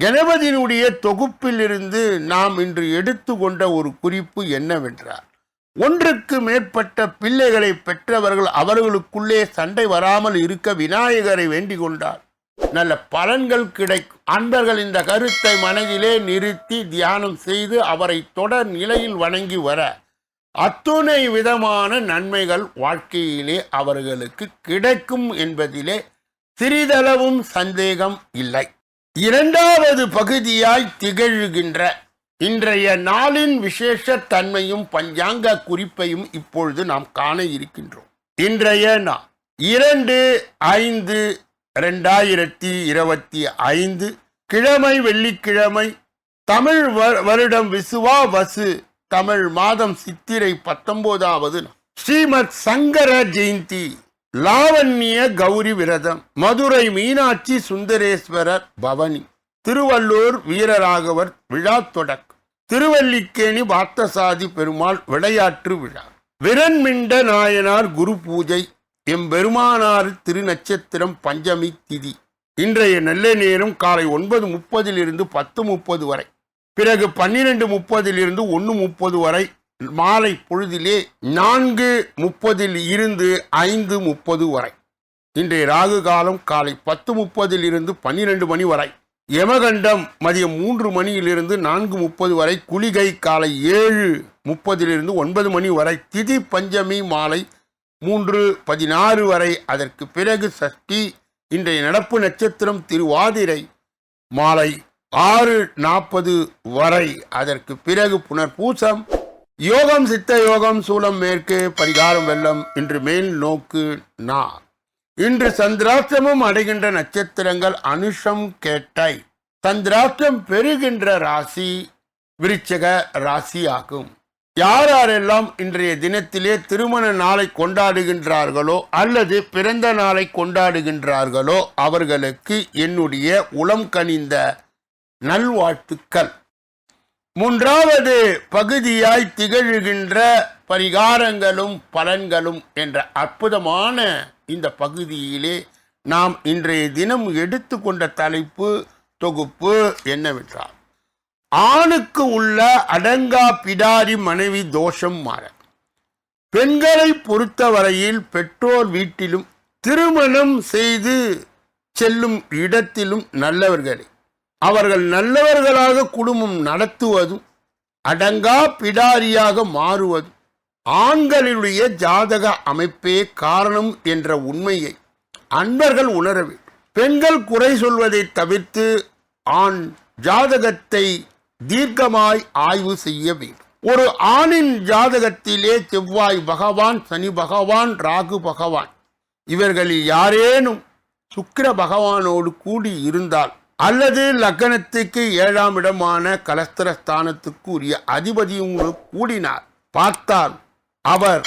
கணபதியினுடைய தொகுப்பிலிருந்து நாம் இன்று எடுத்துக்கொண்ட ஒரு குறிப்பு என்னவென்றால் ஒன்றுக்கு மேற்பட்ட பிள்ளைகளை பெற்றவர்கள் அவர்களுக்குள்ளே சண்டை வராமல் இருக்க விநாயகரை வேண்டிக் கொண்டார் நல்ல பலன்கள் கிடைக்கும். அன்பர்கள் இந்த கருத்தை மனதிலே நிறுத்தி தியானம் செய்து அவரை தொடர் நிலையில் வணங்கி வர அத்துணை விதமான நன்மைகள் வாழ்க்கையிலே அவர்களுக்கு கிடைக்கும் என்பதிலே சிறிதளவும் சந்தேகம் இல்லை. இரண்டாவது பகுதியாய் திகழ்கின்ற இன்றைய நாளின் விசேஷ தன்மையும் பஞ்சாங்க குறிப்பையும் இப்பொழுது நாம் காண இருக்கின்றோம். இன்றைய நாள் இரண்டு ஐந்து ரெண்டாயிரத்தி இருபத்தி ஐந்து கிழமை வெள்ளிக்கிழமை தமிழ் வருடம் விசுவா வசு தமிழ் மாதம் சித்திரை பத்தொன்பதாவது ஸ்ரீமத் சங்கர ஜெயந்தி. லாவண்ய கௌரி விரதம். மதுரை மீனாட்சி சுந்தரேஸ்வரர் பவனி. திருவள்ளூர் வீரராகவர் விழா தொடக்கம். திருவல்லிக்கேணி பார்த்தசாதி பெருமாள் விளையாட்டு விழா. விரண்மிண்ட நாயனார் குரு பூஜை. எம்பெருமானார் திருநட்சத்திரம் பஞ்சமி திதி. இன்றைய நல்ல நேரம் காலை ஒன்பது முப்பதிலிருந்து பத்து முப்பது வரை. பிறகு பன்னிரண்டு முப்பதிலிருந்து ஒன்று முப்பது வரை. மாலை பொழுதிலே நான்கு முப்பதில் இருந்து ஐந்து முப்பது வரை. இன்றைய ராகு காலம் காலை பத்து முப்பதில் இருந்து பன்னிரண்டு மணி வரை. யமகண்டம் மதியம் மூன்று மணியிலிருந்து நான்கு முப்பது வரை. குளிகை காலை ஏழு முப்பதிலிருந்து ஒன்பது மணி வரை. திதி பஞ்சமி மாலை மூன்று பதினாறு வரை. அதற்கு பிறகு சஷ்டி இன்றைய நடப்பு நட்சத்திரம் திருவாதிரை மாலை ஆறு நாற்பது வரை. அதற்கு பிறகு புனர்பூசம் யோகம் சித்த யோகம் சூலம் மேற்கு பரிகாரம் வெள்ளம் இன்று மேல் நோக்கு நா. இன்று சந்திராஷ்டமம் அடைகின்ற நட்சத்திரங்கள் அனுஷம் கேட்டை. சந்திராஷ்டம் பெறுகின்ற ராசி விருச்சக ராசி ஆகும் யார் யாரெல்லாம் இன்றைய தினத்திலே திருமண நாளை கொண்டாடுகின்றார்களோ அல்லது பிறந்த நாளை கொண்டாடுகின்றார்களோ அவர்களுக்கு என்னுடைய உளம் கனிந்த நல்வாழ்த்துக்கள். மூன்றாவது பகுதியாய் திகழ்கின்ற பரிகாரங்களும் பலன்களும் என்ற அற்புதமான இந்த பகுதியிலே நாம் இன்றைய தினம் எடுத்துக்கொண்ட தலைப்பு தொகுப்பு என்னவென்றால் ஆணுக்கு உள்ள அடங்கா பிடாரி மனைவி தோஷம் மாற. பெண்களை பொறுத்தவரையில் பெற்றோர் வீட்டிலும் திருமணம் செய்து செல்லும் இடத்திலும் நல்லவர்களே. அவர்கள் நல்லவர்களாக குடும்பம் நடத்துவதும் அடங்கா பிடாரியாக மாறுவதும் ஆண்களுடைய ஜாதக அமைப்பே காரணம் என்ற உண்மையை அன்பர்கள் உணரவே. பெண்கள் குறை சொல்வதை தவிர்த்து ஆண் ஜாதகத்தை தீர்க்கமாய் ஆய்வு செய்ய வேண்டும். ஒரு ஆணின் ஜாதகத்திலே செவ்வாய் பகவான் சனி பகவான் ராகு பகவான் இவர்களில் யாரேனும் சுக்கிர பகவானோடு கூடி இருந்தால் அல்லது லக்கணத்துக்கு ஏழாம் இடமான கலஸ்திரஸ்தானத்துக்கு உரிய அதிபதியும் கூடினார். பார்த்தால் அவர்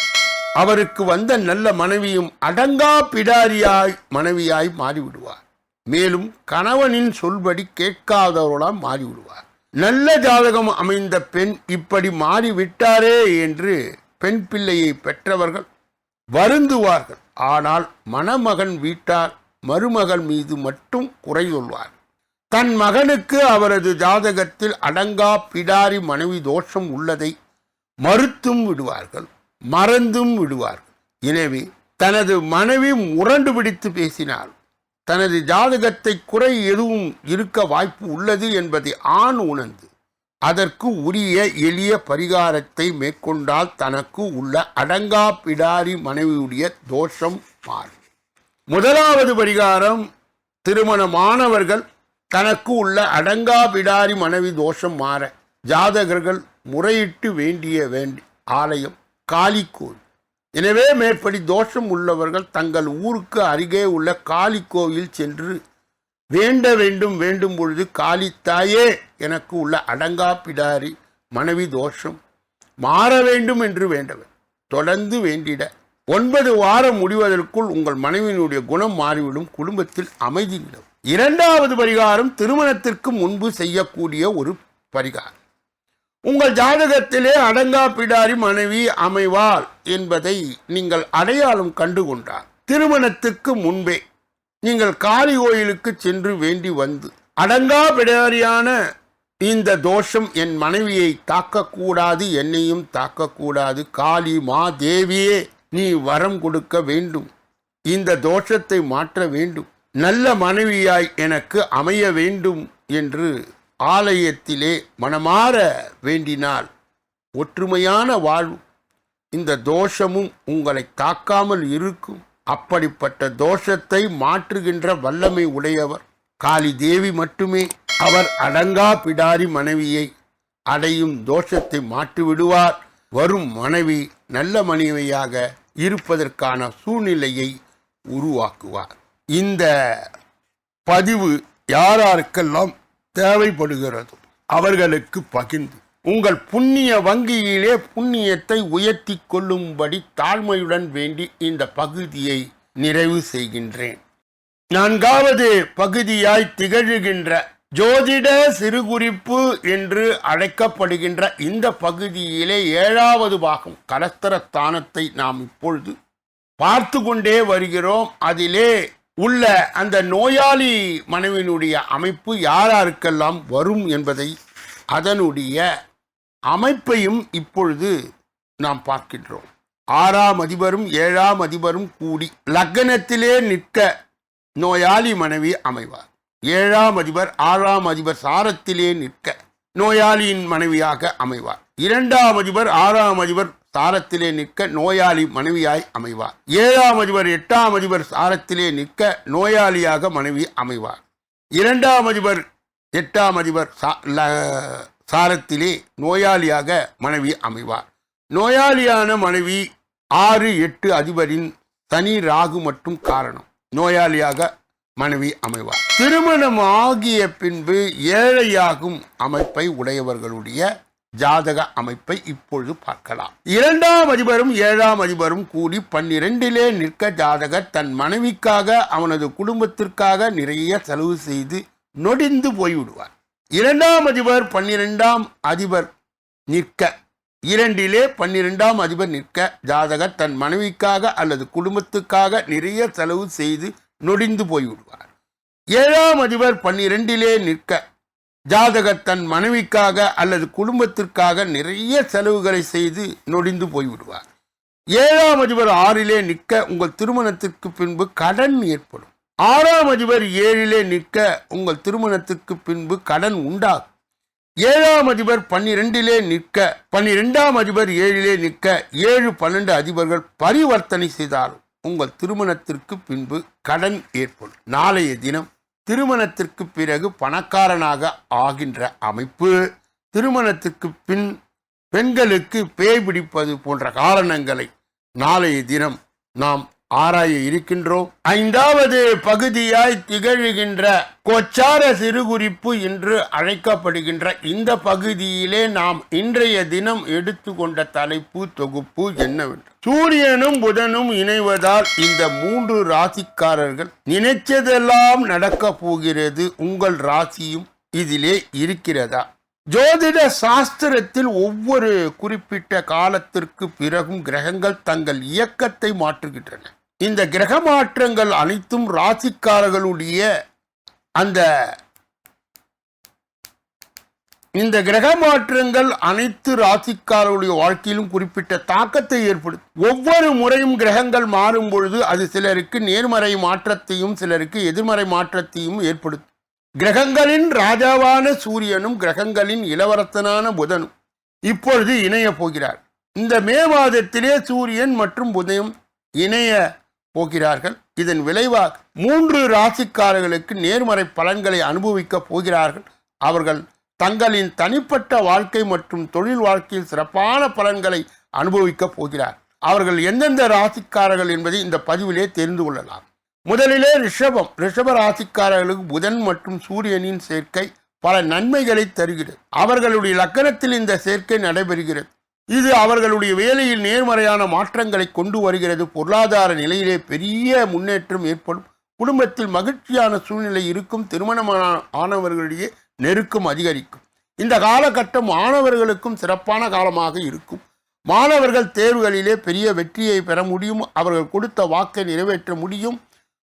அவருக்கு வந்த நல்ல மனைவியும் அடங்கா பிடாரியாய் மனைவியாய் மாறிவிடுவார். மேலும் கணவனின் சொல்படி கேட்காதவர்களாம் மாறிவிடுவார். நல்ல ஜாதகம் அமைந்த பெண் இப்படி மாறிவிட்டாரே என்று பெண் பிள்ளையை பெற்றவர்கள் வருந்துவார்கள். ஆனால் மணமகன் வீட்டார் மருமகள் மீது மட்டும் குறை சொல்வார். தன் மகனுக்கு அவரது ஜாதகத்தில் அடங்கா பிடாரி மனைவி தோஷம் உள்ளதை மறுத்தும் விடுவார்கள் மறந்தும் விடுவார்கள். எனவே தனது மனைவி முரண்டு பிடித்து பேசினார் தனது ஜாதகத்தை குறை எதுவும் இருக்க வாய்ப்பு உள்ளது என்பதை ஆண் உணர்ந்து அதற்கு உரிய எளிய பரிகாரத்தை மேற்கொண்டால் தனக்கு உள்ள அடங்கா பிடாரி மனைவியுடைய தோஷம் மாறும். முதலாவது பரிகாரம் திருமணமானவர்கள் தனக்கு உள்ள அடங்கா பிடாரி மனைவி தோஷம் மாற ஜாதகர்கள் முறையிட்டு வேண்டிய வேண்டி ஆலயம் காளிக்கோவில் எனவே மேற்படி தோஷம் உள்ளவர்கள் தங்கள் ஊருக்கு அருகே உள்ள காளி கோவில் சென்று வேண்ட வேண்டும் வேண்டும் பொழுது காளித்தாயே எனக்கு உள்ள அடங்கா பிடாரி மனைவி தோஷம் மாற வேண்டும் என்று வேண்டவர். தொடர்ந்து வேண்டிட. ஒன்பது வாரம் முடிவதற்குள் உங்கள் மனைவியினுடைய குணம் மாறிவிடும். குடும்பத்தில் அமைதி நிலவும். இரண்டாவது பரிகாரம் திருமணத்திற்கு முன்பு செய்யக்கூடிய ஒரு பரிகாரம். உங்கள் ஜாதகத்திலே அடங்கா பிடாரி மனைவி அமைவாள் என்பதை நீங்கள் அடையாளம் கண்டு கொண்டார் திருமணத்துக்கு முன்பே நீங்கள் காளி கோயிலுக்கு சென்று வேண்டி வந்து அடங்கா பிடாரியான இந்த தோஷம் என் மனைவியை தாக்கக்கூடாது என்னையும் தாக்கக்கூடாது காளி மா தேவியே நீ வரம் கொடுக்க வேண்டும் இந்த தோஷத்தை மாற்ற வேண்டும். நல்ல மனைவியாய் எனக்கு அமைய வேண்டும் என்று ஆலயத்திலே மனமாற வேண்டினால் ஒற்றுமையான வாழ்வு இந்த தோஷமும் உங்களை தாக்காமல் இருக்கும். அப்படிப்பட்ட தோஷத்தை மாற்றுகின்ற வல்லமை உடையவர் காளி தேவி மட்டுமே. அவர் அடங்கா பிடாரி மனைவியை அடையும் தோஷத்தை மாற்றிவிடுவார். வரும் மனைவி நல்ல மனைவியாக இருப்பதற்கான சூழ்நிலையை உருவாக்குவார். இந்த பதிவு யாராருக்கெல்லாம் தேவைப்படுகிறதோ அவர்களுக்கு பகிர்ந்து உங்கள் புண்ணிய வங்கியிலே புண்ணியத்தை உயர்த்தி கொள்ளும்படி தாழ்மையுடன் வேண்டி இந்த பகுதியை நிறைவு செய்கின்றேன். நான்காவது பகுதியாய் திகழ்கின்ற ஜோதிட சிறுகுறிப்பு என்று அழைக்கப்படுகின்ற இந்த பகுதியிலே ஏழாவது பாகம் கலஸ்தரஸ்தானத்தை நாம் இப்பொழுது பார்த்து கொண்டே வருகிறோம். அதிலே உள்ள அந்த நோயாளி மனைவியினுடைய அமைப்பு யாராருக்கெல்லாம் வரும் என்பதை அதனுடைய அமைப்பையும் இப்பொழுது நாம் பார்க்கின்றோம். ஆறாம் அதிபரும் ஏழாம் அதிபரும் கூடி லக்னத்திலே நிற்க நோயாளி மனைவி அமைவார். ஏழாம் அதிபர் ஆறாம் அதிபர் சாரத்திலே நிற்க நோயாளியின் மனைவியாக அமைவார். இரண்டாம் அதிபர் ஆறாம் அதிபர் சாரத்திலே நிற்க நோயாளி மனைவியாய் அமைவார். ஏழாம் அதிபர் எட்டாம் அதிபர் சாரத்திலே நிற்க நோயாளியாக மனைவி அமைவார். இரண்டாம் அதிபர் எட்டாம் அதிபர் சா- ல- சாரத்திலே நோயாளியாக மனைவி அமைவார். நோயாளியான மனைவி ஆறு எட்டு அதிபரின் சனி ராகு மற்றும் காரணம். நோயாளியாக மனைவி அமைவார். திருமணம் ஆகிய பின்பு ஏழையாகும் அமைப்பை உடையவர்களுடைய ஜாதக அமைப்பை இப்பொழுது பார்க்கலாம். இரண்டாம் அதிபரும் ஏழாம் அதிபரும் கூடி பன்னிரெண்டிலே நிற்க ஜாதகர் தன் மனைவிக்காக அவனது குடும்பத்திற்காக நிறைய செலவு செய்து நொடிந்து போய்விடுவார். இரண்டாம் அதிபர் பன்னிரெண்டாம் அதிபர் நிற்க இரண்டிலே பன்னிரெண்டாம் அதிபர் நிற்க ஜாதகர் தன் மனைவிக்காக அல்லது குடும்பத்துக்காக நிறைய செலவு செய்து நொடிந்து போய்விடுவார். ஏழாம் அதிபர் பன்னிரெண்டிலே நிற்க ஜாதகர் தன் மனைவிக்காக அல்லது குடும்பத்திற்காக நிறைய செலவுகளை செய்து நொடிந்து போய்விடுவார். ஏழாம் அதிபர் ஆறிலே நிற்க உங்கள் திருமணத்திற்கு பின்பு கடன் ஏற்படும். ஆறாம் அதிபர் ஏழிலே நிற்க உங்கள் திருமணத்திற்கு பின்பு கடன் உண்டாகும். ஏழாம் அதிபர் பன்னிரெண்டிலே நிற்க பன்னிரெண்டாம் அதிபர் ஏழிலே நிற்க ஏழு பன்னெண்டு அதிபர்கள் பரிவர்த்தனை செய்தாலும் உங்கள் திருமணத்திற்கு பின்பு கடன் ஏற்படும். நாளைய தினம் திருமணத்திற்கு பிறகு பணக்காரனாக ஆகின்ற அமைப்பு திருமணத்திற்கு பின் பெண்களுக்கு பேய் பிடிப்பது போன்ற காரணங்களை நாளைய தினம் நாம் ஆராய இருக்கின்றோம் ஐந்தாவது பகுதியாய் திகழ்கின்ற கொச்சார சிறுகுறிப்பு என்று அழைக்கப்படுகின்ற இந்த பகுதியிலே நாம் இன்றைய தினம் எடுத்துக்கொண்ட தலைப்பு தொகுப்பு என்னவென்று. சூரியனும் புதனும் இணைவதால் இந்த மூன்று ராசிக்காரர்கள் நினைச்சதெல்லாம் நடக்கப் போகிறது. உங்கள் ராசியும் இதிலே இருக்கிறதா? ஜோதிட சாஸ்திரத்தில் ஒவ்வொரு குறிப்பிட்ட காலத்திற்கு பிறகும் கிரகங்கள் தங்கள் இயக்கத்தை மாற்றுகின்றன. இந்த கிரக மாற்றங்கள் அனைத்தும் ராசிக்காரர்களுடைய அந்த இந்த கிரக மாற்றங்கள் அனைத்து ராசிக்காரருடைய வாழ்க்கையிலும் குறிப்பிட்ட தாக்கத்தை ஏற்படுத்தும். ஒவ்வொரு முறையும் கிரகங்கள் மாறும் பொழுது அது சிலருக்கு நேர்மறை மாற்றத்தையும் சிலருக்கு எதிர்மறை மாற்றத்தையும் ஏற்படுத்தும். கிரகங்களின் ராஜாவான சூரியனும் கிரகங்களின் இளவரசனான புதனும் இப்பொழுது இணைய போகிறார். இந்த மே மாதத்திலே சூரியன் மற்றும் புதனும் இணைய போகிறார்கள். இதன் விளைவாக மூன்று ராசிக்காரர்களுக்கு நேர்மறை பலன்களை அனுபவிக்கப் போகிறார்கள். அவர்கள் தங்களின் தனிப்பட்ட வாழ்க்கை மற்றும் தொழில் வாழ்க்கையில் சிறப்பான பலன்களை அனுபவிக்கப் போகிறார். அவர்கள் எந்தெந்த ராசிக்காரர்கள் என்பதை இந்த பதிவிலே தெரிந்து கொள்ளலாம். முதலிலே ரிஷபம் ரிஷப ராசிக்காரர்களுக்கு புதன் மற்றும் சூரியனின் சேர்க்கை பல நன்மைகளை தருகிறது. அவர்களுடைய லக்கணத்தில் இந்த சேர்க்கை நடைபெறுகிறது. இது அவர்களுடைய வேலையில் நேர்மறையான மாற்றங்களை கொண்டு வருகிறது. பொருளாதார நிலையிலே பெரிய முன்னேற்றம் ஏற்படும். குடும்பத்தில் மகிழ்ச்சியான சூழ்நிலை இருக்கும். திருமணமான ஆனவர்களிடையே நெருக்கம் அதிகரிக்கும். இந்த காலகட்டம் மாணவர்களுக்கும் சிறப்பான காலமாக இருக்கும். மாணவர்கள் தேர்வுகளிலே பெரிய வெற்றியை பெற முடியும். அவர்கள் கொடுத்த வாக்கை நிறைவேற்ற முடியும்.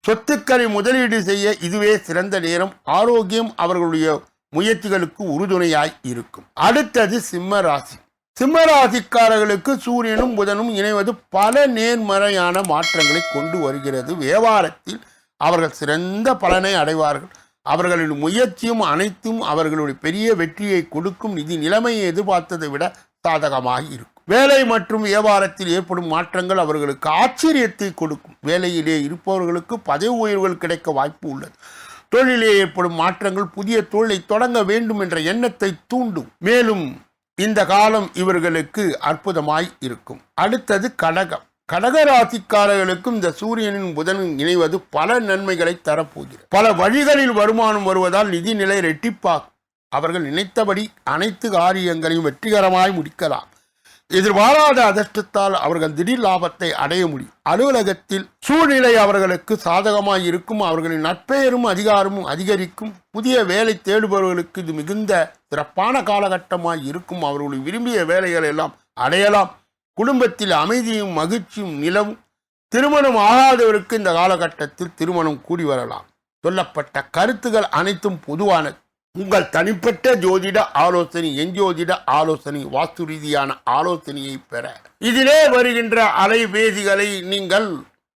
சொத்துக்களை முதலீடு செய்ய இதுவே சிறந்த நேரம் ஆரோக்கியம் அவர்களுடைய முயற்சிகளுக்கு உறுதுணையாய் இருக்கும். அடுத்தது சிம்ம ராசி. சிம்ம ராசிக்காரர்களுக்கு சூரியனும் புதனும் இணைவது பல நேர்மறையான மாற்றங்களை கொண்டு வருகிறது. வியாபாரத்தில் அவர்கள் சிறந்த பலனை அடைவார்கள். அவர்களின் முயற்சியும் அனைத்தும் அவர்களுடைய பெரிய வெற்றியை கொடுக்கும். நிதி நிலைமையை எதிர்பார்த்ததை விட சாதகமாக இருக்கும். வேலை மற்றும் வியாபாரத்தில் ஏற்படும் மாற்றங்கள் அவர்களுக்கு ஆச்சரியத்தை கொடுக்கும். வேலையிலே இருப்பவர்களுக்கு பதவி உயர்வுகள் கிடைக்க வாய்ப்பு உள்ளது. தொழிலே ஏற்படும் மாற்றங்கள் புதிய தொழிலை தொடங்க வேண்டும் என்ற எண்ணத்தை தூண்டும். மேலும் இந்த காலம் இவர்களுக்கு அற்புதமாய் இருக்கும். அடுத்தது கடகம். கடக ராசிக்காரர்களுக்கும் இந்த சூரியனின் புதனும் இணைவது பல நன்மைகளை தரப்போகிறது. பல வழிகளில் வருமானம் வருவதால் நிதிநிலை ரெட்டிப்பாகும். அவர்கள் நினைத்தபடி அனைத்து காரியங்களையும் வெற்றிகரமாய் முடிக்கலாம். எதிர்பாராத அதிர்ஷ்டத்தால் அவர்கள் திடீர் லாபத்தை அடைய முடியும். அலுவலகத்தில் சூழ்நிலை அவர்களுக்கு சாதகமாக இருக்கும் அவர்களின் நட்பெயரும் அதிகாரமும் அதிகரிக்கும் புதிய வேலை தேடுபவர்களுக்கு இது மிகுந்த சிறப்பான காலகட்டமாக இருக்கும். அவர்களுடைய விரும்பிய வேலைகளை எல்லாம் அடையலாம். குடும்பத்தில் அமைதியும் மகிழ்ச்சியும் நிலவும். திருமணம் ஆகாதவருக்கு இந்த காலகட்டத்தில் திருமணம் கூடி வரலாம். சொல்லப்பட்ட கருத்துகள் அனைத்தும் பொதுவானது. உங்கள் தனிப்பட்ட ஜோதிட ஆலோசனை எஞ்சோதிட ஆலோசனை வாஸ்து ரீதியான ஆலோசனையை பெற. இதிலே வருகின்ற அலைபேசிகளை நீங்கள்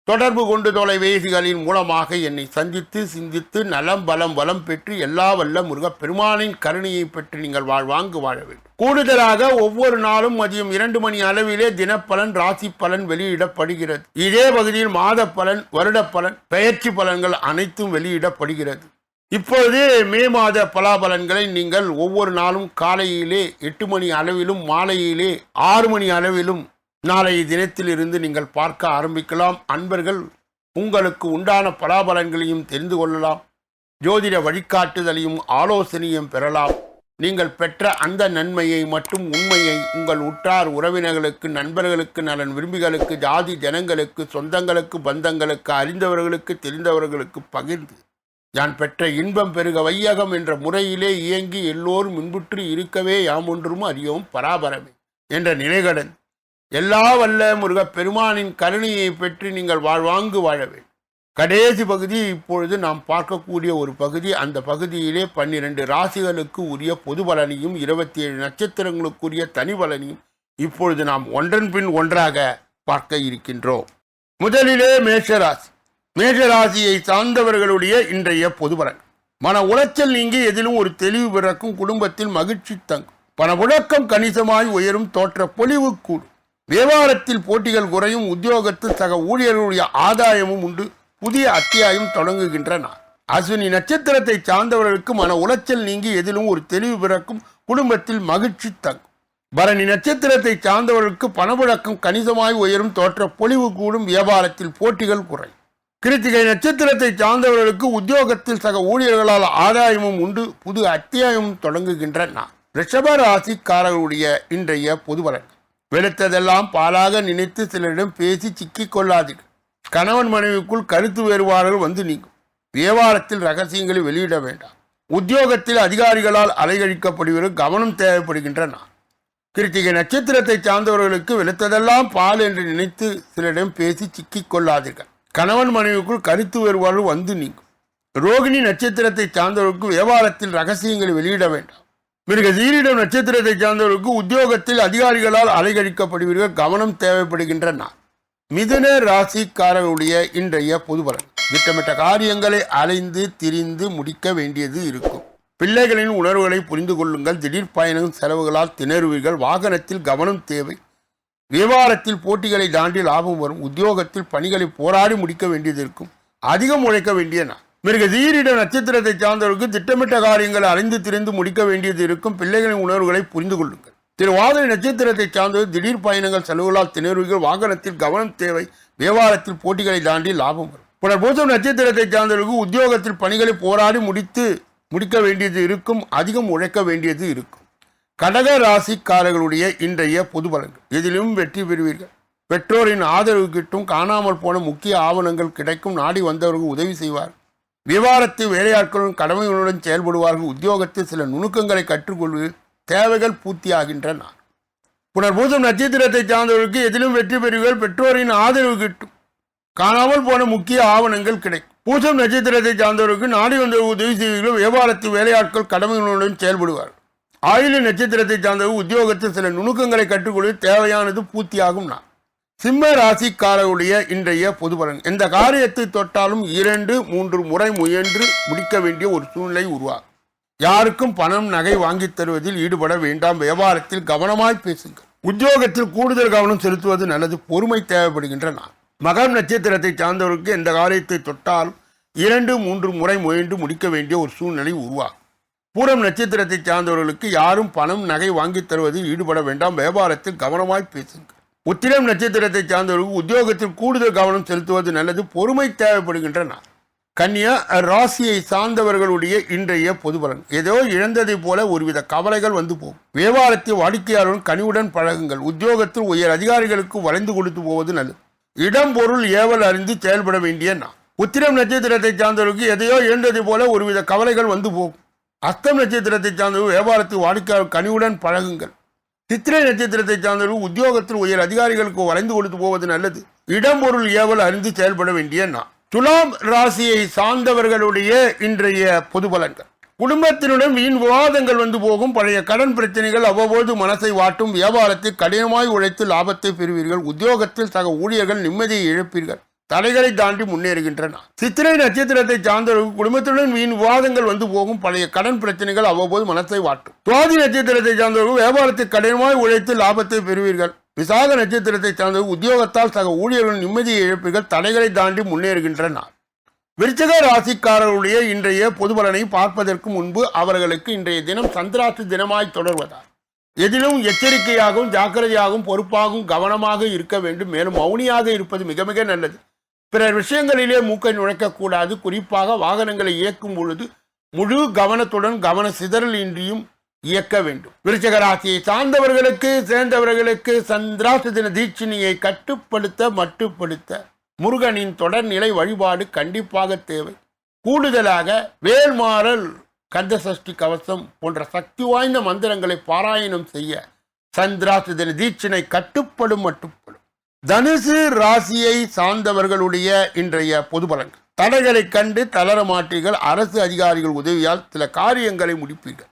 தொடர்பு கொண்டு தொலைபேசிகளின் மூலமாக என்னை சந்தித்து சிந்தித்து நலம் பலம் வளம் பெற்று எல்லா வல்ல முருகப்பெருமானின் கருணையை பெற்று நீங்கள் வாழ்வாங்கு வாழ வேண்டும். கூடுதலாக ஒவ்வொரு நாளும் மதியம் இரண்டு மணி அளவிலே தினப்பலன் ராசி பலன் வெளியிடப்படுகிறது. இதே பகுதியில் மாத பலன் வருட பலன் பெயர்ச்சி பலன்கள் அனைத்தும் வெளியிடப்படுகிறது. இப்பொழுது மே மாத பலாபலன்களை நீங்கள் ஒவ்வொரு நாளும் காலையிலே எட்டு மணி அளவிலும் மாலையிலே ஆறு மணி அளவிலும் நாளைய தினத்திலிருந்து நீங்கள் பார்க்க ஆரம்பிக்கலாம். அன்பர்கள் உங்களுக்கு உண்டான பலாபலன்களையும் தெரிந்து கொள்ளலாம். ஜோதிட வழிகாட்டுதலையும் ஆலோசனையும் பெறலாம். நீங்கள் பெற்ற அந்த நன்மையை மற்றும் உண்மையை உங்கள் உற்றார் உறவினர்களுக்கு நண்பர்களுக்கு நலன் விரும்பிகளுக்கு ஜாதி ஜனங்களுக்கு சொந்தங்களுக்கு பந்தங்களுக்கு அறிந்தவர்களுக்கு தெரிந்தவர்களுக்கு பகிர்ந்து யான் பெற்ற இன்பம் பெருக வையகம் என்ற முறையிலே இயங்கி எல்லோரும் இன்புற்று இருக்கவே யாம் ஒன்றும் அறியோம் பராபரமே என்ற நிலைகடன் எல்லா வல்ல முருகப் பெருமானின் கருணையை பெற்று நீங்கள் வாழ்வாங்கு வாழ வேண்டும். கடைசி பகுதி இப்பொழுது நாம் பார்க்கக்கூடிய ஒரு பகுதி. அந்த பகுதியிலே பன்னிரண்டு ராசிகளுக்கு உரிய பொது பலனையும் இருபத்தி ஏழு நட்சத்திரங்களுக்குரிய தனி பலனையும் இப்பொழுது நாம் ஒன்றன் பின் ஒன்றாக பார்க்க இருக்கின்றோம். முதலிலே மேஷராசி. மேஷராசியை சார்ந்தவர்களுடைய இன்றைய பொதுபலன். மன உளைச்சல் நீங்கி எதிலும் ஒரு தெளிவு பிறக்கும் குடும்பத்தில் மகிழ்ச்சி தங்கும். பணப்புழக்கம் கணிசமாய் உயரும் தோற்ற பொலிவு கூடும். வியாபாரத்தில் போட்டிகள் குறையும் உத்தியோகத்தில் சக ஊழியர்களுடைய ஆதாயமும் உண்டு. புதிய அத்தியாயம் தொடங்குகின்ற நாள். அஸ்வினி நட்சத்திரத்தை சார்ந்தவர்களுக்கு மன உளைச்சல் நீங்கி எதிலும் ஒரு தெளிவு பிறக்கும் குடும்பத்தில் மகிழ்ச்சி தங்கும். பரணி நட்சத்திரத்தை சார்ந்தவர்களுக்கு பணப்புழக்கம் கணிசமாய் உயரும் தோற்ற பொலிவு கூடும். வியாபாரத்தில் போட்டிகள் குறையும். கிருத்திகை நட்சத்திரத்தை சார்ந்தவர்களுக்கு உத்தியோகத்தில் சக ஊழியர்களால் ஆதாயமும் உண்டு புது அத்தியாயமும் தொடங்குகின்ற நான் ரிஷப ராசிக்காரர்களுடைய இன்றைய பொதுபலன் வெளுத்ததெல்லாம் பாலாக நினைத்து சிலரிடம் பேசி சிக்கிக் கொள்ளாதீர்கள் கணவன் மனைவிக்குள் கருத்து வேறுபாடுகள் வந்து நீங்கும். வியாபாரத்தில் ரகசியங்களை வெளியிட வேண்டாம். உத்தியோகத்தில் அதிகாரிகளால் அலைகழிக்கப்படுவது கவனம் தேவைப்படுகின்ற கிருத்திகை நட்சத்திரத்தை சார்ந்தவர்களுக்கு வெளுத்ததெல்லாம் பால் என்று நினைத்து சிலரிடம் பேசி சிக்கிக் கொள்ளாதீர்கள். கணவன் மனைவிக்குள் கருத்து வேறுபாடு வந்து நீங்கும். ரோகிணி நட்சத்திரத்தை சார்ந்தவர்களுக்கு வியாபாரத்தில் ரகசியங்களை வெளியிட வேண்டாம். மிருக சீரிடம் நட்சத்திரத்தை சார்ந்தவர்களுக்கு உத்தியோகத்தில் அதிகாரிகளால் அலைகழிக்கப்படுவீர்கள் கவனம் தேவைப்படுகின்ற மிதுன ராசிக்காரர்களுடைய இன்றைய பொதுபலன் திட்டமிட்ட காரியங்களை அலைந்து திரிந்து முடிக்க வேண்டியது இருக்கும். பிள்ளைகளின் உணர்வுகளை புரிந்து கொள்ளுங்கள். திடீர் பயணம் செலவுகளால் திணறுவீர்கள். வாகனத்தில் கவனம் தேவை. வியாபாரத்தில் போட்டிகளை தாண்டி லாபம் வரும். உத்தியோகத்தில் பணிகளை போராடி முடிக்க வேண்டியது இருக்கும். அதிகம் உழைக்க வேண்டிய நான் மிருக தீரிட நட்சத்திரத்தை சார்ந்தவர்களுக்கு திட்டமிட்ட காரியங்களை அறிந்து திரிந்து முடிக்க வேண்டியது இருக்கும். பிள்ளைகளின் உணர்வுகளை புரிந்து கொள்ளுங்கள். திருவாதிரை நட்சத்திரத்தை சார்ந்தது திடீர் பயணங்கள் செலவுகளால் திணறுவீர்கள். வாகனத்தில் கவனம் தேவை. வியாபாரத்தில் போட்டிகளை தாண்டி லாபம் வரும். புனர்பூசம் நட்சத்திரத்தை சார்ந்தவர்களுக்கு உத்தியோகத்தில் பணிகளை போராடி முடித்து முடிக்க வேண்டியது இருக்கும். அதிகம் உழைக்க வேண்டியது இருக்கும். கடக ராசிக்காரர்களுடைய இன்றைய பொது பலன்கள். எதிலும் வெற்றி பெறுவீர்கள். பெற்றோரின் ஆதரவு கிட்டும் காணாமல் போன முக்கிய ஆவணங்கள் கிடைக்கும். நாடி வந்தவர்கள் உதவி செய்வார் விவாரத்து வேலையாட்களுடன் கடமைகளுடன் செயல்படுவார்கள். உத்தியோகத்தில் சில நுணுக்கங்களை கற்றுக்கொள்வது தேவைகள் பூர்த்தியாகின்றன. புனர்பூசம் நட்சத்திரத்தை சார்ந்தவர்களுக்கு எதிலும் வெற்றி பெறுவீர்கள். பெற்றோரின் ஆதரவு கிட்டும் காணாமல் போன முக்கிய ஆவணங்கள் கிடைக்கும். பூசம் நட்சத்திரத்தை சார்ந்தவர்களுக்கு நாடி வந்தவர்கள் உதவி செய்வீர்கள். விவாரத்து வேலையாட்கள் கடமைகளுடன் செயல்படுவார் ஆயுள நட்சத்திரத்தை சார்ந்தது உத்தியோகத்தில் சில நுணுக்கங்களை கற்றுக்கொள்ள தேவையானது பூர்த்தியாகும் நான் சிம்ம ராசிக்காரருடைய இன்றைய பொது பலன். எந்த காரியத்தை தொட்டாலும் இரண்டு மூன்று முறை முயன்று முடிக்க வேண்டிய ஒரு சூழ்நிலை உருவாகும். யாருக்கும் பணம் நகை வாங்கித் தருவதில் ஈடுபட வேண்டாம். வியாபாரத்தில் கவனமாய் பேசுங்கள். உத்தியோகத்தில் கூடுதல் கவனம் செலுத்துவது நல்லது. பொறுமை தேவைப்படுகின்ற நான் மகம் நட்சத்திரத்தை சார்ந்தவருக்கு எந்த காரியத்தை தொட்டாலும் இரண்டு மூன்று முறை முயன்று முடிக்க வேண்டிய ஒரு சூழ்நிலை உருவாகும். பூரம் நட்சத்திரத்தை சார்ந்தவர்களுக்கு யாரும் பணம் நகை வாங்கித் தருவதில் ஈடுபட வேண்டாம். வியாபாரத்தில் கவனமாய் பேசுங்கள். உத்திரம் நட்சத்திரத்தை சார்ந்தவர்களுக்கு உத்தியோகத்தில் கூடுதல் கவனம் செலுத்துவது நல்லது. பொறுமை தேவைப்படுகின்ற நாள். கன்னியா ராசியை சார்ந்தவர்களுடைய இன்றைய பொது பலன். ஏதோ இழந்ததைப் போல ஒருவித கவலைகள் வந்து போகும். வியாபாரத்தில் வாடிக்கையாளருடன் கனிவுடன் பழகுங்கள். உத்தியோகத்தில் உயர் அதிகாரிகளுக்கு வளைந்து கொடுத்து போவது நல்லது. இடம் பொருள் ஏவல் அறிந்து செயல்பட வேண்டிய நான் உத்திரம் நட்சத்திரத்தை சார்ந்தவர்களுக்கு எதையோ இழந்ததைப் போல ஒருவித கவலைகள் வந்து போகும். அஸ்தம் நட்சத்திரத்தை சார்ந்தவர்கள் வியாபாரத்தில் வாடிக்கையாளர் கனிவுடன் பழகுங்கள். சித்திரை நட்சத்திரத்தை சார்ந்தவர்கள் உத்தியோகத்தில் உயர் அதிகாரிகளுக்கு வளைந்து கொடுத்து போவது நல்லது. இடம் பொருள் ஏவல் அறிந்து செயல்பட வேண்டிய நான் துலாம் ராசியை சார்ந்தவர்களுடைய இன்றைய பொது பலன்கள். குடும்பத்தினுடன் வீண் விவாதங்கள் வந்து போகும். பழைய கடன் பிரச்சனைகள் அவ்வப்போது மனசை வாட்டும். வியாபாரத்தில் கடினமாய் உழைத்து லாபத்தை பெறுவீர்கள். உத்தியோகத்தில் சக ஊழியர்கள் நிம்மதியை இழப்பீர்கள். தடைகளை தாண்டி முன்னேறுகின்றன. சித்திரை நட்சத்திரத்தை சார்ந்தவர்கள் குடும்பத்துடன் வீண் விவாதங்கள் வந்து போகும் பழைய கடன் பிரச்சனைகள் அவ்வப்போது மனசை வாட்டும். சுவாதி நட்சத்திரத்தை சார்ந்தவர்கள் வியாபாரத்தை கடினமாய் உழைத்து லாபத்தை பெறுவீர்கள். விசாக நட்சத்திரத்தை சார்ந்தவர்கள் உத்தியோகத்தால் சக ஊழியர்களின் நிம்மதியை இழப்புகள் தடைகளை தாண்டி முன்னேறுகின்றன. விருச்சக ராசிக்காரர்களுடைய இன்றைய பொது பலனை பார்ப்பதற்கு முன்பு அவர்களுக்கு இன்றைய தினம் சந்திராசி தினமாய் தொடர்வதால். எதிலும் எச்சரிக்கையாகவும் ஜாக்கிரதையாகவும் பொறுப்பாகவும் கவனமாக இருக்க வேண்டும். மேலும் மௌனியாக இருப்பது மிக மிக நல்லது. பிறர் விஷயங்களிலே மூக்கை நுழைக்கக்கூடாது. குறிப்பாக வாகனங்களை இயக்கும் பொழுது முழு கவனத்துடன் கவன சிதறல் இன்றியும் இயக்க வேண்டும். விருச்சக ராசியை சார்ந்தவர்களுக்கு சேர்ந்தவர்களுக்கு சந்திராசு தின தீட்சினியை கட்டுப்படுத்த மட்டுப்படுத்த முருகனின் தொடர்நிலை வழிபாடு கண்டிப்பாக தேவை. கூடுதலாக வேல்மாறல் கந்தசஷ்டி கவசம் போன்ற சக்தி வாய்ந்த மந்திரங்களை பாராயணம் செய்ய சந்திராசு தின தீட்சிணை கட்டுப்படும் மட்டும் தனுசு ராசியை சார்ந்தவர்களுடைய இன்றைய பொது பலன்கள். தடைகளை கண்டு தளர மாட்டீர்கள். அரசு அதிகாரிகள் உதவியால் சில காரியங்களை முடிப்பீர்கள்.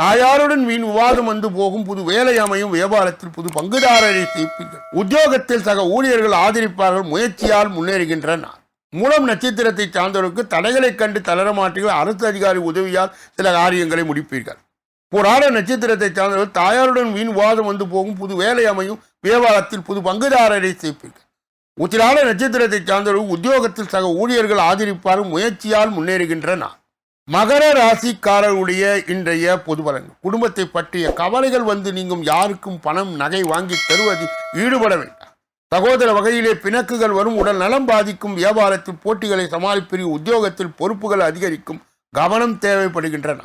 தாயாருடன் வீண் விவாதம் வந்து போகும் புது வேலை அமையும் வியாபாரத்தில் புது பங்குதாரரை சேர்ப்பீர்கள். உத்தியோகத்தில் சக ஊழியர்கள் ஆதரிப்பார்கள். முயற்சியால் முன்னேறுகின்றனர். மூலம் நட்சத்திரத்தை சார்ந்தவருக்கு தடைகளை கண்டு தளர மாட்டீர்கள். அரசு அதிகாரி உதவியால் சில காரியங்களை முடிப்பீர்கள். போராட நட்சத்திரத்தை சார்ந்தவர் தாயாருடன் வீண் விவாதம் வந்து போகும் புது வேலை அமையும் வியாபாரத்தில் புது பங்குதாரரை சேர்ப்பீர்கள். உத்திராட நட்சத்திரத்தை சார்ந்தவர்கள் உத்தியோகத்தில் சக ஊழியர்கள் ஆதரிப்பார் முயற்சியால் முன்னேறுகின்றன மகர ராசிக்காரருடைய இன்றைய பொது பலன்கள். குடும்பத்தை பற்றிய கவலைகள் வந்து நீங்கும் யாருக்கும் பணம் நகை வாங்கி தருவதில் ஈடுபட வேண்டாம். சகோதர வகையிலே பிணக்குகள் வரும் உடல் நலம் பாதிக்கும் வியாபாரத்தில் போட்டிகளை சமாளிப்பிரி உத்தியோகத்தில் பொறுப்புகள் அதிகரிக்கும் கவனம் தேவைப்படுகின்றன.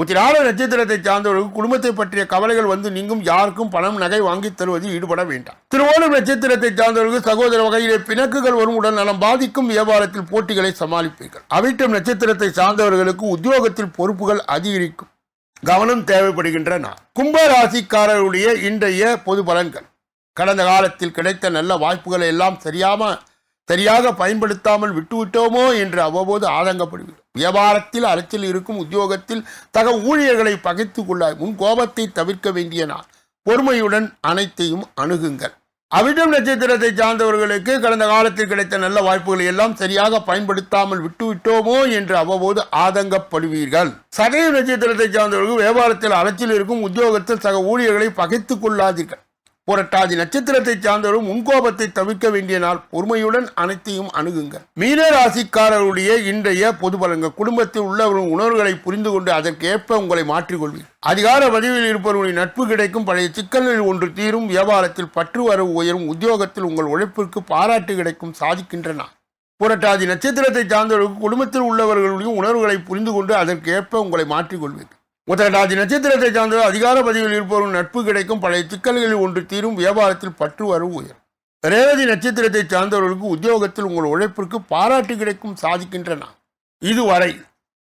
உத்திராட நட்சத்திரத்தை சார்ந்தவர்களுக்கு குடும்பத்தை பற்றிய கவலைகள் வந்து நீங்கும். யாருக்கும் பணம் நகை வாங்கி தருவதில் ஈடுபட வேண்டாம். திருவோணம் நட்சத்திரத்தை சார்ந்தவர்களுக்கு சகோதர வகையிலே பிணக்குகள் வரும் உடல் நலம் பாதிக்கும் வியாபாரத்தில் போட்டிகளை சமாளிப்பீர்கள். அவிட்டம் நட்சத்திரத்தை சார்ந்தவர்களுக்கு உத்தியோகத்தில் பொறுப்புகள் அதிகரிக்கும். கவனம் தேவைப்படுகின்றன. கும்ப ராசிக்காரருடைய இன்றைய பொது பலன்கள். கடந்த காலத்தில் கிடைத்த நல்ல வாய்ப்புகளை எல்லாம் சரியாமல் சரியாக பயன்படுத்தாமல் விட்டுவிட்டோமோ என்று அவ்வப்போது ஆதங்கப்படுவீர்கள் வியாபாரத்தில் அரசில் இருக்கும் உத்தியோகத்தில் தக ஊழியர்களை பகைத்துக் கொள்ளாய். உன் கோபத்தை தவிர்க்க வேண்டிய நான் பொறுமையுடன் அனைத்தையும் அணுகுங்கள். அவிட்டம் நட்சத்திரத்தை சார்ந்தவர்களுக்கு கடந்த காலத்தில் கிடைத்த நல்ல வாய்ப்புகளை எல்லாம் சரியாக பயன்படுத்தாமல் விட்டுவிட்டோமோ என்று அவ்வப்போது ஆதங்கப்படுவீர்கள். சதய நட்சத்திரத்தை சார்ந்தவர்கள் வியாபாரத்தில் அலட்சியில் இருக்கும் உத்தியோகத்தில் சக ஊழியர்களை பகைத்துக் கொள்ளாதீர்கள். புரட்டாதி நட்சத்திரத்தை சார்ந்தவரும் முன்கோபத்தை தவிர்க்க வேண்டிய நாள். பொறுமையுடன் அனைத்தையும் அணுகுங்கள். மீன ராசிக்காரருடைய இன்றைய பொது பலன்கள். குடும்பத்தில் உள்ளவர்கள் உணர்வுகளை புரிந்து கொண்டு அதற்கேற்ப உங்களை மாற்றிக்கொள்வீர். அதிகார பதவியில் இருப்பவர்களின் நட்பு கிடைக்கும். பழைய சிக்கல்களில் ஒன்று தீரும். வியாபாரத்தில் பற்று வரவு உயரும். உத்தியோகத்தில் உங்கள் உழைப்பிற்கு பாராட்டு கிடைக்கும். சாதிக்கின்றன. புரட்டாதி நட்சத்திரத்தை சார்ந்தவர்களுக்கு குடும்பத்தில் உள்ளவர்களுடைய உணர்வுகளை புரிந்து கொண்டு அதற்கேற்ப உங்களை மாற்றிக்கொள்வீர்கள். உத்தரடாதி நட்சத்திரத்தை சார்ந்தவர் அதிகார பதவியில் இருப்பவர்கள் நட்பு கிடைக்கும். பழைய சிக்கல்களில் ஒன்று தீரும். வியாபாரத்தில் பற்று வரவு உயரும். ரேவதி நட்சத்திரத்தை சார்ந்தவர்களுக்கு உத்தியோகத்தில் உங்கள் உழைப்பிற்கு பாராட்டு கிடைக்கும் சாதிக்கின்றன. இதுவரை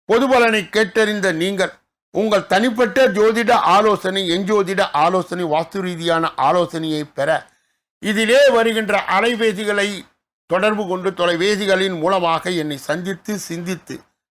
பொது பலனை கேட்டறிந்த நீங்கள் உங்கள் தனிப்பட்ட ஜோதிட ஆலோசனை எஞ்சோதிட ஆலோசனை வாஸ்து ரீதியான ஆலோசனையை பெற இதிலே வருகின்ற அலைபேசிகளை தொடர்பு கொண்டு தொலைபேசிகளின் மூலமாக என்னை சந்தித்து சிந்தித்து